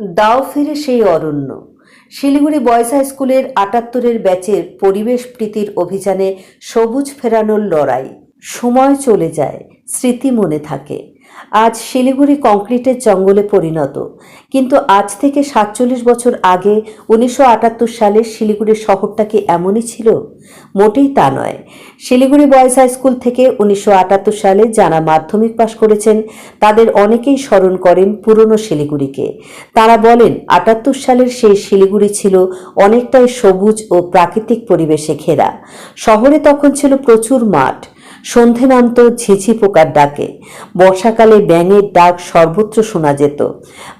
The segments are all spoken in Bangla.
দাও ফিরে সেই অরণ্য। শিলিগুড়ি বয়েজ হাই স্কুলের আটাত্তরের ব্যাচের পরিবেশ প্রীতির অভিযানে সবুজ ফেরানোর লড়াই। সময় চলে যায়, স্মৃতি মনে থাকে। আজ শিলিগুড়ি কংক্রিটের জঙ্গলে পরিণত। কিন্তু আজ থেকে সাতচল্লিশ বছর আগে উনিশশো আটাত্তর সালে শিলিগুড়ি শহরটা কি এমনই ছিল? মোটেই তা নয়। শিলিগুড়ি বয়েজ হাই স্কুল থেকে উনিশশো আটাত্তর সালে যারা মাধ্যমিক পাশ করেছেন, তাদের অনেকেই স্মরণ করেন পুরনো শিলিগুড়িকে। তারা বলেন, আটাত্তর সালের সেই শিলিগুড়ি ছিল অনেকটাই সবুজ ও প্রাকৃতিক পরিবেশে ঘেরা। শহরে তখন ছিল প্রচুর মাঠ। সন্ধে নামত ঝিঝি পোকার ডাকে। বর্ষাকালে ব্যাঙের ডাক সর্বত্র শোনা যেত।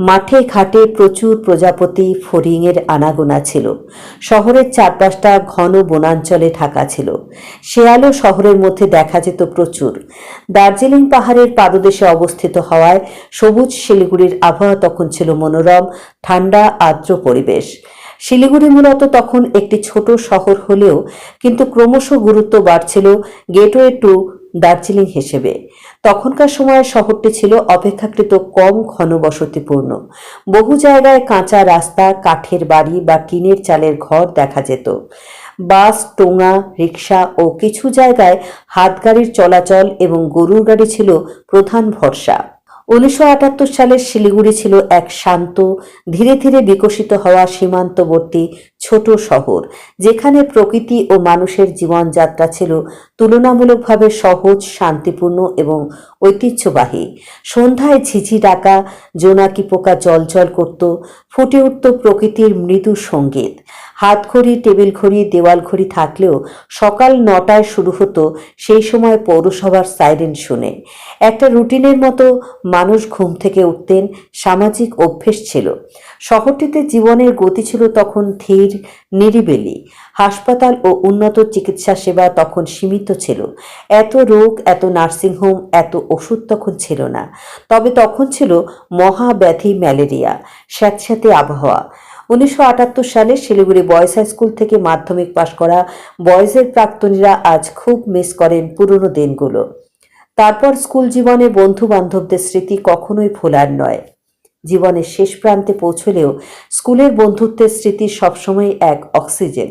মাঠে ঘাটে প্রচুর প্রজাপতি ফড়িংয়ের আনাগোনা ছিল। শহরের চারপাশটা ঘন বনাঞ্চলে ঢাকা ছিল। শেয়ালও শহরের মধ্যে দেখা যেত প্রচুর। দার্জিলিং পাহাড়ের পাদদেশে অবস্থিত হওয়ায় সবুজ শিলিগুড়ির আবহাওয়া তখন ছিল মনোরম, ঠান্ডা, আর্দ্র পরিবেশ। শিলিগুড়ি মূলত তখন একটি ছোট শহর হলেও কিন্তু ক্রমশ গুরুত্ব বাড়ছিল গেটওয়ে টু দার্জিলিং হিসেবে। তখনকার সময়ে শহরটি ছিল অপেক্ষাকৃত কম ঘনবসতিপূর্ণ। বহু জায়গায় কাঁচা রাস্তা, কাঠের বাড়ি বা টিনের চালের ঘর দেখা যেত। বাস, টোঙা রিক্সা ও কিছু জায়গায় হাতগাড়ির চলাচল এবং গরুর গাড়ি ছিল প্রধান ভরসা। উনিশশো আটাত্তর সালের শিলিগুড়ি ছিল এক শান্ত, ধীরে ধীরে বিকশিত হওয়া সীমান্তবর্তী ছোট শহর, যেখানে প্রকৃতি ও মানুষের জীবনযাত্রা ছিল তুলনামূলকভাবে সহজ, শান্তিপূর্ণ এবং ঐতিহ্যবাহী। সন্ধ্যায় ঝিঝি ডাকা, জোনাকি পোকা জলজল করত, ফুটে উঠত প্রকৃতির মৃদু সংগীত। হাতঘড়ি টেবিল ঘড়ি দেওয়াল ঘড়ি থাকলেও সকাল নটায় শুরু হতো সেই সময় পৌরসভার সাইরেন শুনে। একটা রুটিনের মতো মানুষ ঘুম থেকে উঠতেন, সামাজিক অভ্যেস ছিল। শহরটিতে জীবনের গতি ছিল তখন ধীর, নিরিবিলি। হাসপাতাল ও উন্নত চিকিৎসা সেবা তখন সীমিত ছিল। এত রোগ, এত নার্সিংহোম এত ওষুধ তখন ছিল না। তবে তখন ছিল মহাব্যাধি ম্যালেরিয়া, স্যাঁতস্যাঁতে আবহাওয়া। উনিশশো আটাত্তর সালে শিলিগুড়ি বয়েজ হাই স্কুল থেকে মাধ্যমিক পাশ করা বয়েজের প্রাক্তনীরা আজ খুব মিস করেন পুরনো দিনগুলো। তারপর স্কুল জীবনে বন্ধু বান্ধবদের স্মৃতি কখনোই ভোলার নয়। জীবনের শেষ প্রান্তে পৌঁছলেও স্কুলের বন্ধুত্বের স্মৃতি সবসময় এক অক্সিজেন।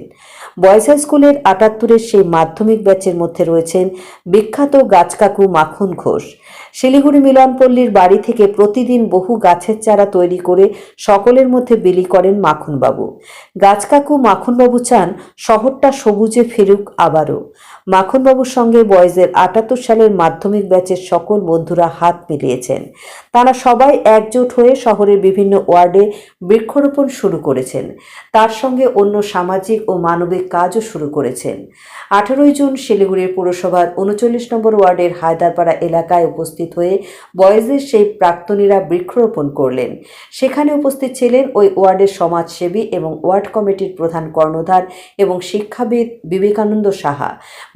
বয়েজ হাই স্কুলের আটাত্তরের সেই মাধ্যমিক ব্যাচের মধ্যে রয়েছেন বিখ্যাত গাছকাকু মাখন ঘোষ। শিলিগুড়ি মিলনপল্লীর বাড়ি থেকে প্রতিদিন বহু গাছের চারা তৈরি করে সকলের মধ্যে বিলি করেন মাখনবাবু। গাছকাকু মাখনবাবু চান শহরটা সবুজে ফিরুক আবারও। মাখনবাবুর সঙ্গে বয়েজের আটাত্তর সালের মাধ্যমিক ব্যাচের সকল বন্ধুরা হাত মিলিয়েছেন। তারা সবাই একজোট হয়ে শহরের বিভিন্ন ওয়ার্ডে বৃক্ষরোপণ শুরু করেছেন। তার সঙ্গে অন্য সামাজিক ও মানবিক কাজও শুরু করেছেন। আঠারোই জুন শিলিগুড়ির পুরসভার উনচল্লিশ নম্বর ওয়ার্ডের হায়দারপাড়া এলাকায় উপস্থিত হয়ে বয়েজের সেই প্রাক্তনীরা বৃক্ষরোপণ করলেন। সেখানে উপস্থিত ছিলেন ওই ওয়ার্ডের সমাজসেবী এবং ওয়ার্ড কমিটির প্রধান কর্ণধার এবং শিক্ষাবিদ বিবেকানন্দ সাহা।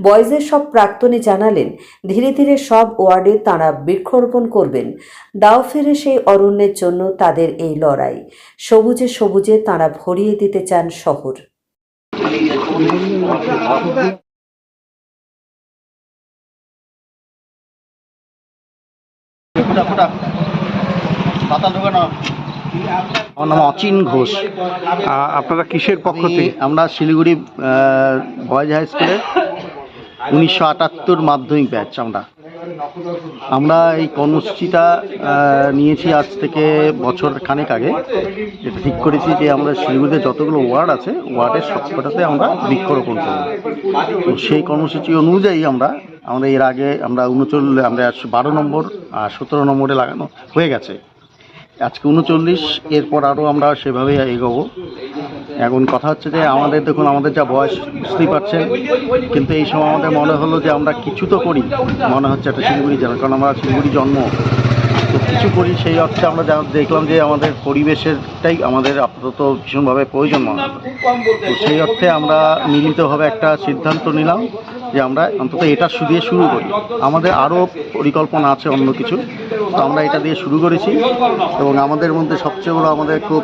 বয়েজের সব প্রাক্তনী জানালেন, ধীরে ধীরে সব ওয়ার্ডে তাঁরা বৃক্ষরোপণ করবেন। দাও ফেরে সেই অরণ্যের জন্য তাদের এই লড়াই। সবুজে সবুজে তাঁরা ভরিয়ে দিতে চান শহর। আমার নাম অচিন ঘোষ। আপনারা কিসের পক্ষ থেকে? আমরা শিলিগুড়ি বয়েজ হাই স্কুলের উনিশশো আটাত্তর মাধ্যমিক ব্যাচ আমরা। আমরা এই কর্মসূচিটা নিয়েছি আজ থেকে বছর খানেক আগে। যেটা ঠিক করেছি যে আমরা শিলিগুড়িতে যতগুলো ওয়ার্ড আছে, ওয়ার্ডের সবকটাতে আমরা বৃক্ষরোপণ করব। তো সেই কর্মসূচি অনুযায়ী আমরা আমরা এর আগে আমরা উনচল্লিশ, আমরা বারো নম্বর আর সতেরো নম্বরে লাগানো হয়ে গেছে। আজকে উনচল্লিশ, এরপর আরও আমরা সেভাবেই এগোবো। এখন কথা হচ্ছে যে আমাদের দেখুন, আমাদের যা বয়স, বুঝতেই পারছেন। কিন্তু এই সময় আমাদের মনে হলো যে আমরা কিছু তো করি। মনে হচ্ছে একটা শিলিগুড়ি জেলা, কারণ আমরা শিলিগুড়ি জন্ম। তো কিছু করি, সেই অর্থে আমরা যা দেখলাম যে আমাদের পরিবেশেরটাই আমাদের আপাতত ভীষণভাবে প্রয়োজন মনে হলো তো সেই অর্থে আমরা মিলিতভাবে একটা সিদ্ধান্ত নিলাম যে আমরা অন্তত এটা দিয়ে শুরু করি। আমাদের আরও পরিকল্পনা আছে অন্য কিছু। তো আমরা এটা দিয়ে শুরু করেছি। এবং আমাদের মধ্যে সবচেয়ে বড় আমাদের খুব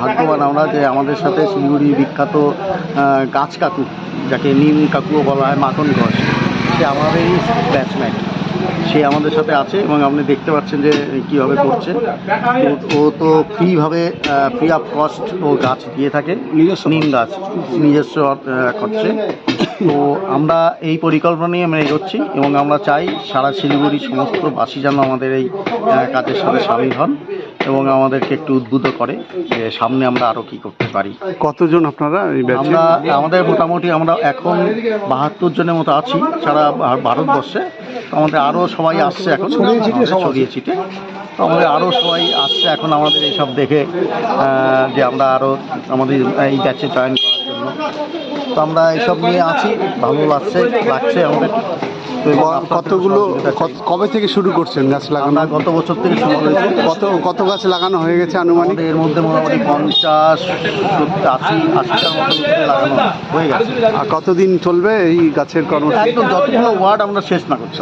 ভাগ্যবান আমরা যে আমাদের সাথে শিলিগুড়ি বিখ্যাত গাছ কাকু যাকে নিম কাকুও বলা হয় মাখন ঘোষ সে আমাদেরই ব্যাটসম্যান সে আমাদের সাথে আছে এবং আপনি দেখতে পাচ্ছেন যে কীভাবে করছে। ও তো ফ্রিভাবে ফ্রি অফ কস্ট ও গাছ দিয়ে থাকে। নিজস্ব নিম গাছ নিজস্ব করছে তো আমরা এই পরিকল্পনা নিয়ে আমরা এগোচ্ছি এবং আমরা চাই সারা শিলিগুড়ি সমস্ত বাসী যেন আমাদের এই কাজের সাথে সামিল হন এবং আমাদেরকে একটু উদ্বুদ্ধ করে যে সামনে আমরা আরও কী করতে পারি। কতজন আপনারা আমরা আমাদের মোটামুটি আমরা এখন বাহাত্তর জনের মতো আছি সারা ভারতবর্ষে। আমাদের আরও সবাই আসছে এখন ছড়িয়ে ছিটে তো আমাদের আরও সবাই আসছে এখন আমাদের এইসব দেখে যে আমরা আরও আমাদের এই ব্যাচে জয়েন জন্য তো আমরা এইসব নিয়ে আছি ভালো লাগছে লাগছে আমাদের। কতগুলো কবে থেকে শুরু করছেন গাছ লাগানো? গত বছর থেকে শুরু করেছি। কত কত গাছ লাগানো হয়ে গেছে আনুমানিক? এর মধ্যে মোটামুটি পঞ্চাশ সত্তর আশি আশিটার মতো লাগানো হয়ে গেছে। আর কতদিন চলবে এই গাছের কর্মসূচি? একদম যতগুলো ওয়ার্ড আমরা শেষ না করছি।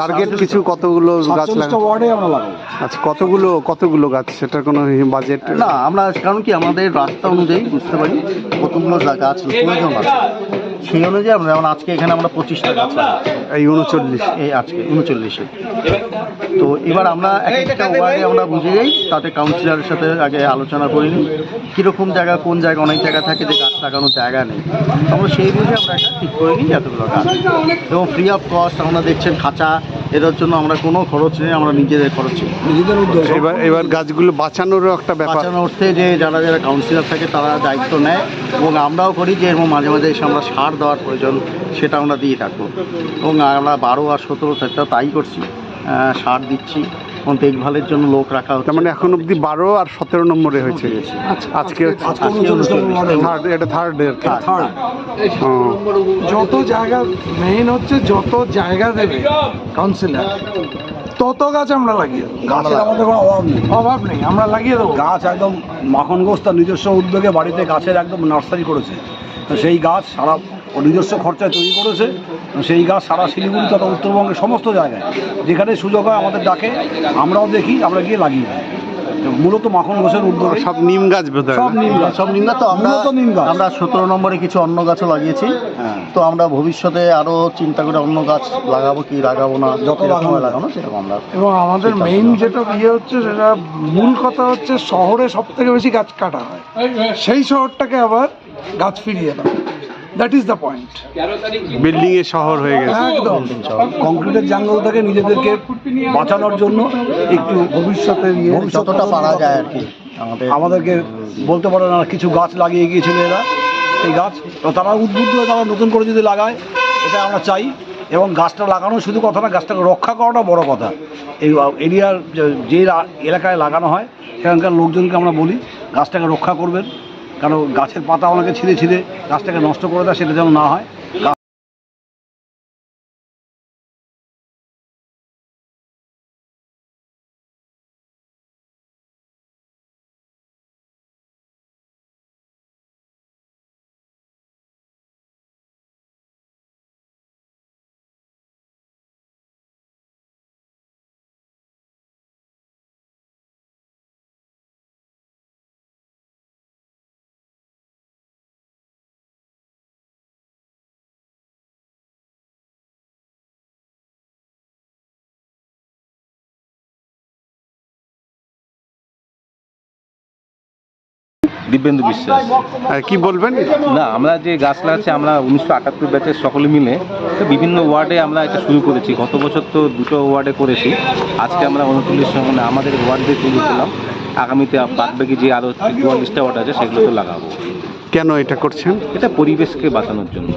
টার্গেট কিছু কতগুলো গাছ লাগানো? ওয়ার্ডে আমরা লাগাবো। আচ্ছা কতগুলো কতগুলো গাছ? সেটার কোনো বাজেট না আমরা কারণ কি আমাদের রাস্তা অনুযায়ী বুঝতে পারি কতগুলো গাছ প্রয়োজন আছে। সেই অনুযায়ী আমরা যেমন আজকে এখানে আমরা পঁচিশটা গাছ এই উনচল্লিশ। এই আজকে উনচল্লিশে। তো এবার আমরা এক একটা ওয়ার্ডে আমরা বুঝে যাই তাতে কাউন্সিলরের সাথে আগে আলোচনা করি নিই। কীরকম জায়গা কোন জায়গা অনেক জায়গা থাকে যে গাছ লাগানোর জায়গা নেই। তখন আমরা সেই বুঝে আমরা একটা ঠিক করে নিই এতগুলো গাছ। এবং ফ্রি অফ কস্ট আমরা দেখছেন খাঁচা এদের জন্য আমরা কোনো খরচ নেই আমরা নিজেদের খরচ নিজেদের এবার এবার গাছগুলো বাঁচানোরও একটা ব্যাপার। বাঁচানোর অর্থে যে যারা যারা কাউন্সিলর থাকে তারা দায়িত্ব নেয় এবং আমরাও করি যে এরকম মাঝে মাঝে এসে আমরা সার দেওয়ার প্রয়োজন সেটা আমরা দিয়ে থাকব। এবং আমরা বারো আর সতেরো তাই করছি। সার দিচ্ছি। দেখভালের জন্য লোক রাখা হচ্ছে। তার মানে এখন অবধি বারো আর সতেরো নম্বরে হয়েছে। আজকে আজকে উনচল্লিশ নম্বর ওয়ার্ডে থার্ড এটা থার্ড থার্ড যত জায়গা মেইন হচ্ছে যত জায়গা দেবে কাউন্সিলর তত গাছ আমরা লাগিয়ে গাছের আমাদের কোনো অভাব নেই। অভাব নেই আমরা লাগিয়ে দেবো। গাছ একদম মাখন ঘোষ তার নিজস্ব উদ্যোগে বাড়িতে গাছের একদম নার্সারি করেছে। তো সেই গাছ সারা নিজস্ব খরচায় তৈরি করেছে। সেই গাছ সারা শিলিগুড়ি তথা উত্তরবঙ্গের সমস্ত জায়গায়। যেখানে সুযোগ হয় আমাদের ডাকে আমরাও দেখি আমরা গিয়ে লাগিয়ে দিই। মূলত মাখন ঘোষের উদ্যোগে। সব নিম গাছ বোধ সব নিম গাছ সব নিম গাছ। তো আমরা নিম গাছ। আমরা সতেরো নম্বরে কিছু অন্য গাছও লাগিয়েছি। হ্যাঁ। তো আমরা ভবিষ্যতে আরও চিন্তা করে অন্য গাছ লাগাবো কি লাগাবো না যত যেরকম লাগানো সেরকম আমরা এবং আমাদের মেইন যেটা ইয়ে হচ্ছে সেটা মূল কথা হচ্ছে শহরে সব থেকে বেশি গাছ কাটা হয়। সেই শহরটাকে আবার গাছ ফিরিয়ে দাও। That is the point building এর শহর হয়ে গেছে। একদম। কংক্রিটের জাঙ্গল থেকে নিজেদেরকে বাঁচানোর জন্য একটু ভবিষ্যতে ইয়ে যতটা পারা যায় আর কি। আমাদেরকে বলতে পারে না কিছু গাছ লাগিয়ে গিয়েছিল এরা। এই গাছ তো তারা উদ্বুদ্ধ হয়ে তারা নতুন করে যদি লাগায় এটা আমরা চাই। এবং গাছটা লাগানো শুধু কথা না গাছটাকে রক্ষা করাটা বড় কথা। এই এরিয়ার যে এলাকায় লাগানো হয় সেখানকার লোকজনকে আমরা বলি গাছটাকে রক্ষা করবেন। কারণ গাছের পাতা অনেকে ছিঁড়ে ছিঁড়ে গাছটাকে নষ্ট করে দেয় সেটা যেন না হয়। দিব্যেন্দু বিশ্বাস। আর কি বলবেন? না আমরা যে গাছ লাগাচ্ছি আমরা উনিশশো আটাত্তর ব্যাচের সকলে মিলে বিভিন্ন ওয়ার্ডে আমরা এটা শুরু করেছি। গত বছর তো দুটো ওয়ার্ডে করেছি। আজকে আমরা উনচল্লিশ মানে আমাদের ওয়ার্ডে শুরু করলাম আগামীতে বাদবাকি যে আরও চুয়াল্লিশটা ওয়ার্ড আছে সেগুলো তো লাগাবো। কেন এটা করছেন? এটা পরিবেশকে বাঁচানোর জন্য।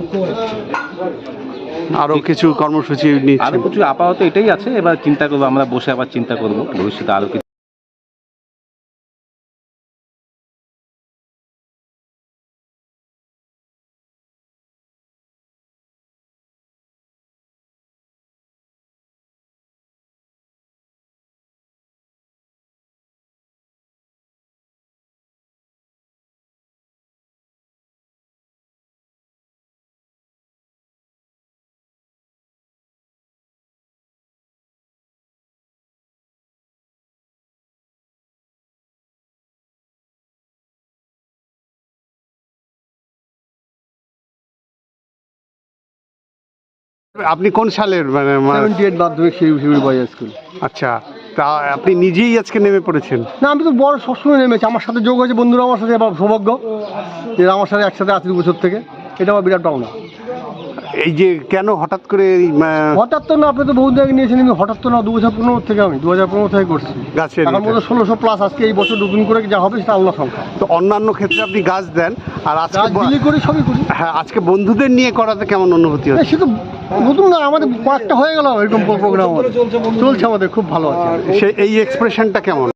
আরও কিছু কর্মসূচি আরও কিছু আপাতত এটাই আছে। এবার চিন্তা করব আমরা বসে আবার চিন্তা করব। ভবিষ্যতে আরও আপনি কোন সালের মানে সেভেন্টি এইট মাধ্যমিক শিলিগুড়ি বয়েজ স্কুল আচ্ছা তা আপনি নিজেই আজকে নেমে পড়েছেন? না আমি তো বড় সবসময় নেমেছি। আমার সাথে যোগ হয়েছে বন্ধুরা আমার সাথে এবার সৌভাগ্য যে আমার সাথে একসাথে আশি বছর থেকে। এটা আমার বিরাট পাওনা। এই যে কেন হঠাৎ করে এই, আহ, হঠাৎ তো না আপনি তো বহু জায়গায় নিয়েছেন কিন্তু হঠাৎ তো না দু হাজার পনেরো থেকে আমি দু হাজার পনেরো থেকে করছি। গাছের এখন এটা? ষোলোশো প্লাস আজকে এই বছর নতুন করে যা হবে সেটা আল্লাহ সংখ্যা। তো অন্যান্য ক্ষেত্রে আপনি গাছ দেন আর আজকে করি সবই করি। হ্যাঁ আজকে বন্ধুদের নিয়ে করাতে কেমন অনুভূতি হচ্ছে? সে তো নতুন না আমাদের কয়েকটা হয়ে গেল এরকম প্রোগ্রাম চলছে আমাদের খুব ভালো আছে। সে এই এক্সপ্রেশনটা কেমন?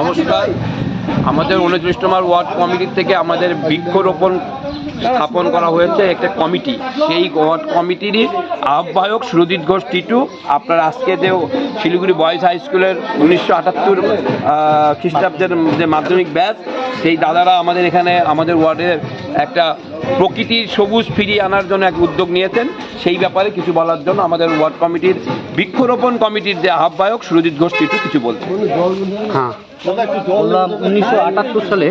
নমস্কার। আমাদের উনত্রিশ নম্বর ওয়ার্ড কমিটির থেকে আমাদের বৃক্ষরোপণ স্থাপন করা হয়েছে একটা কমিটি। সেই ওয়ার্ড কমিটিরই আহ্বায়ক সুরজিৎ ঘোষ টিটু। আপনার আজকে যে শিলিগুড়ি বয়েজ হাই স্কুলের উনিশশো আটাত্তর খ্রিস্টাব্দের যে মাধ্যমিক ব্যাচ, সেই দাদারা আমাদের এখানে আমাদের ওয়ার্ডের একটা প্রকৃতির সবুজ ফিরিয়ে আনার জন্য এক উদ্যোগ নিয়েছেন। সেই ব্যাপারে কিছু বলার জন্য আমাদের ওয়ার্ড কমিটির বৃক্ষরোপণ কমিটির যে আহ্বায়ক সুরজিৎ ঘোষ টিটু কিছু বলছেন হ্যাঁ বললাম উনিশশো আটাত্তর সালে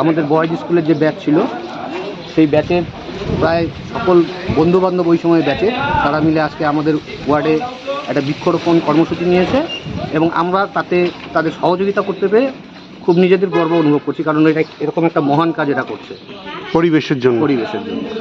আমাদের বয়েজ স্কুলের যে ব্যাচ ছিল, সেই ব্যাচের প্রায় সকল বন্ধুবান্ধব ওই সময় ব্যাচে তারা মিলে আজকে আমাদের ওয়ার্ডে একটা বৃক্ষরোপণ কর্মসূচি নিয়েছে এবং আমরা তাতে তাদের সহযোগিতা করতে পেরে খুব নিজেদের গর্ব অনুভব করছি কারণ এটা এরকম একটা মহান কাজ এটা করছে। পরিবেশের জন্য। পরিবেশের জন্য।